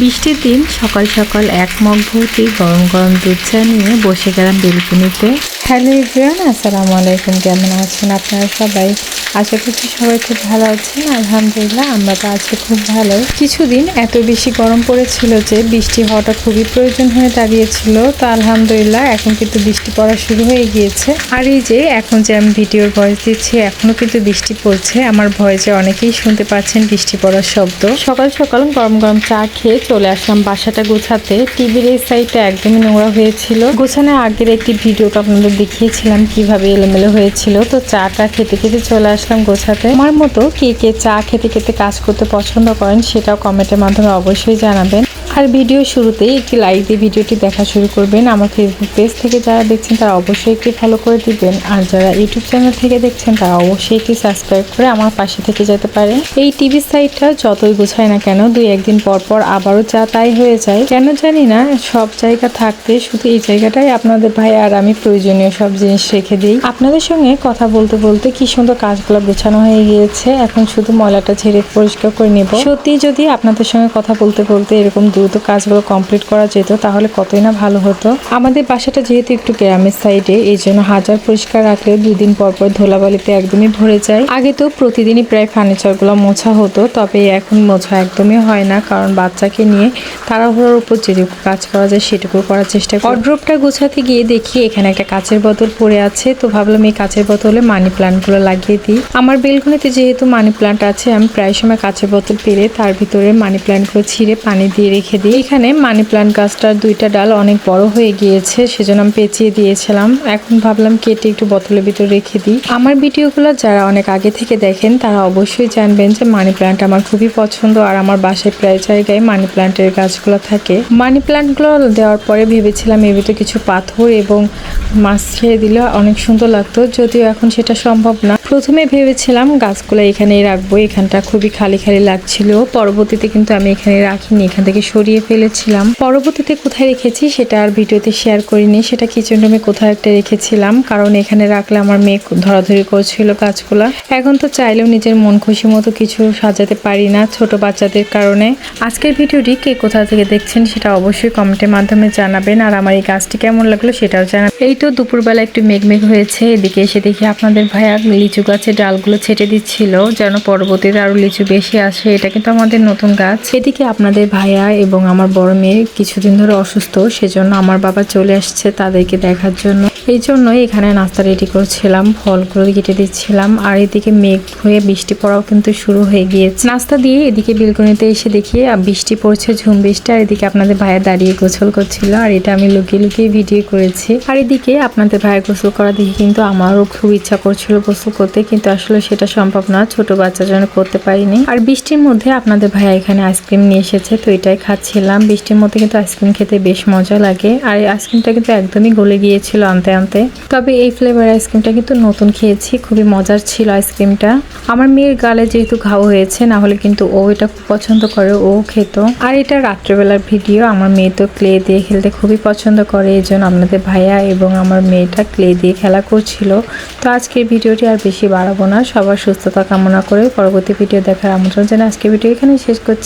বৃষ্টির দিন সকাল সকাল এক মগ ভর্তি গরম গরম দুধ চা নিয়ে বসে গেলাম বেলকুনিতে। হ্যালো ইব্রান আসসালামু আলাইকুম। কেমন আছেন আপনারা সবাই? আশা করছি সবাই খুব ভালো আছেন। আলহামদুলিল্লাহ, আমরা তো আছি খুব ভালো। কিছুদিন এত বেশি গরম পড়েছিল যে বৃষ্টি হওয়াটা খুবই প্রয়োজন হয়ে দাঁড়িয়েছিল। তো আলহামদুলিল্লাহ, এখন কিন্তু বৃষ্টি পড়া শুরু হয়ে গিয়েছে। আর এই যে, এখন যে আমি ভিডিওর ভয়েস দিচ্ছি এখনও কিন্তু বৃষ্টি পড়ছে। আমার ভয়েসে অনেকেই শুনতে পাচ্ছেন বৃষ্টি পড়ার শব্দ। সকাল সকাল গরম গরম চা খেয়ে চলে আসলাম বাসাটা গোছাতে। টিভির এই সাইডটা একদমই নোংরা হয়েছিল। গোছানোর আগের একটি ভিডিওটা আপনাদের দেখিয়েছিলাম কীভাবে এলোমেলো হয়েছিল। তো চাটা খেতে খেতে চলে আসলাম গোছাতে। আমার মতো কে কে চা খেতে খেতে কাজ করতে পছন্দ করেন সেটাও কমেন্টের মাধ্যমে অবশ্যই জানাবেন। আর ভিডিও শুরুতেই একটি লাইক দিয়ে ভিডিওটি দেখা শুরু করবেন। আমার ফেসবুক পেজ থেকে যারা দেখছেন, তারা অবশ্যই একটি ফলো করে দিবেন। আর যারা ইউটিউব চ্যানেল থেকে দেখছেন, তারা অবশ্যই একটি সাবস্ক্রাইব করে আমার পাশে থেকে যেতে পারে এই টিভি সাইটটা যতই গোছায় না কেন, দুই একদিন পর পর আবারও যা তাই হয়ে যায়। কেন জানি না, সব জায়গা থাকতে শুধু এই জায়গাটাই আপনাদের ভাই আর আমি প্রয়োজনীয় সব জিনিস রেখে দিই। আপনাদের সঙ্গে কথা বলতে বলতে কি সুন্দর কাজগুলো গোছানো হয়ে গিয়েছে। এখন শুধু ময়লাটা ছেড়ে পরিষ্কার করে নেব। সত্যি যদি আপনাদের সঙ্গে কথা বলতে বলতে এরকম দ্রুত কাজগুলো কমপ্লিট করা যেত, তাহলে কতই না ভালো হতো। আমাদের বাসাটা যেহেতু একটু গ্রামের সাইডে এই জন্য হাজার পরিষ্কার রাখলেও দুই দিন পর পর ধুলাবালিতে একদমই ভরে যায়। আগে তো প্রতিদিনই প্রায় ফার্নিচারগুলো মোছা হতো, তবে এখন মোছা একদমই হয় না, কারণ বাচ্চাকে নিয়ে তাড়াহুড়োর উপর যেটুকু কাজ করা যায়, সেটুকু করার চেষ্টা করি। অড্রপটা গোছাতে গিয়ে দেখি এখানে একটা কাচের বোতল পড়ে আছে, তো ভাবলাম এই কাচের বোতলে মানি প্লান্টগুলো লাগিয়ে দিই। আমার বেলকনিতে যেহেতু মানি প্লান্ট আছে, আমি প্রায় সময় কাচের বোতল পেরে তার ভিতরে মানি প্লান্টগুলো ছিঁড়ে পানি দিয়ে রেখে দিই এখানে মানি প্লান্ট গাছটার দুইটা ডাল অনেক বড় হয়ে গিয়েছে, সেজন্য আমি পেঁচিয়ে দিয়েছিলাম। এখন ভাবলাম কেটে একটু বোতলের ভিতরে রেখে দিই। আমার ভিডিওগুলো যারা অনেক আগে থেকে দেখেন, তারা অবশ্যই জানবেন যে মানি প্লান্ট আমার খুবই পছন্দ আর আমার বাসায় প্রায় জায়গায় মানি প্লান্টের গাছগুলো থাকে। মানি প্লান্টগুলো দেওয়ার পরে ভেবেছিলাম এর ভিতরে কিছু পাথর এবং মাছ ছেড়ে দিলে অনেক সুন্দর লাগতো, যদিও এখন সেটা সম্ভব না। প্রথমে ভেবেছিলাম গাছগুলো এখানেই রাখব, এখানটা খুবই খালি খালি লাগছিল। পরবর্তীতে কিন্তু আমি এখানে রাখিনি, এখান থেকে সরিয়ে ফেলেছিলাম। পরবর্তীতে কোথায় রেখেছি সেটা আর ভিডিওতে শেয়ার করিনি। সেটা কিচেন রুমে কোথাও একটা রেখেছিলাম। কারণ এখানে রাখলে আমার মেয়ে ধরাধরি করছিল গাছগুলা এখন তো চাইলেও নিজের মন খুশি মতো কিছু সাজাতে পারি না ছোট বাচ্চাদের কারণে। আজকের ভিডিওটি কে কোথা থেকে দেখছেন সেটা অবশ্যই কমেন্টের মাধ্যমে জানাবেন। আর আমার এই গাছটি কেমন লাগল সেটাও জানাবেন। এই তো দুপুরবেলা একটু মেঘমেঘ হয়েছে। এদিকে এসে দেখি আপনাদের ভাইয়া লিচু গাছের ডালগুলো ছেটে দিচ্ছিল। যেন পরবর্তীতে আরও লিচু বেশি আসে। এটা কিন্তু আমাদের নতুন গাছ। এদিকে আপনাদের ভাইয়া এবং আমার বড় মেয়ে কিছুদিন ধরে অসুস্থ, সেজন্য আমার বাবা চলে আসছে তাদেরকে দেখার জন্য। এই জন্যই এখানে নাস্তা রেডি করছিলাম, ফলগুলো কেটে দিচ্ছিলাম, আর এদিকে মেঘ হয়ে বৃষ্টি পড়াও কিন্তু শুরু হয়ে গিয়েছে। নাস্তা দিয়ে এদিকে বিলকনিতে এসে দেখি বৃষ্টি পড়ছে, ঝুম বৃষ্টি, আর এদিকে আপনাদের ভাইয়া দাঁড়িয়ে গোসল করছিল, আর এটা আমি লুকিয়ে লুকিয়ে ভিডিও করেছি। আর এদিকে আপনাদের ভাইয়া গোসল করা দেখে কিন্তু আমারও খুব ইচ্ছা করছিল গোসল করতে, কিন্তু আসলে সেটা সম্ভব না, ছোট বাচ্চার জন্য করতে পারিনি। আর বৃষ্টির মধ্যে আপনাদের ভাইয়া এখানে আইসক্রিম নিয়ে এসেছে, তো এটাই খাচ্ছিলাম বৃষ্টির মধ্যে কিন্তু আইসক্রিম খেতে বেশ মজা লাগে। আর এই আইসক্রিমটা কিন্তু একদমই গলে গিয়েছিল আনতে আনতে। তবে এই ফ্লেভার আইসক্রিমটা কিন্তু নতুন খেয়েছি, খুবই মজার ছিল আইসক্রিমটা। আমার মেয়ের গালে যেহেতু ঘাও হয়েছে, না হলে কিন্তু ও এটা খুব পছন্দ করে, ও খেত। আর এটা রাত্রেবেলার ভিডিও আমার মেয়ে তো ক্লে দিয়ে খেলতে খুবই পছন্দ করে, এই জন্য আপনাদের ভাইয়া এবং আমার মেয়েটা ক্লে দিয়ে খেলা করছিল। তো আজকের ভিডিওটি আর বেশি বাড়াবো না, সবার সুস্থতা কামনা করে পরবর্তী ভিডিও দেখার আমন্ত্রণ জানাই। আজকের ভিডিও এখানে শেষ করছি।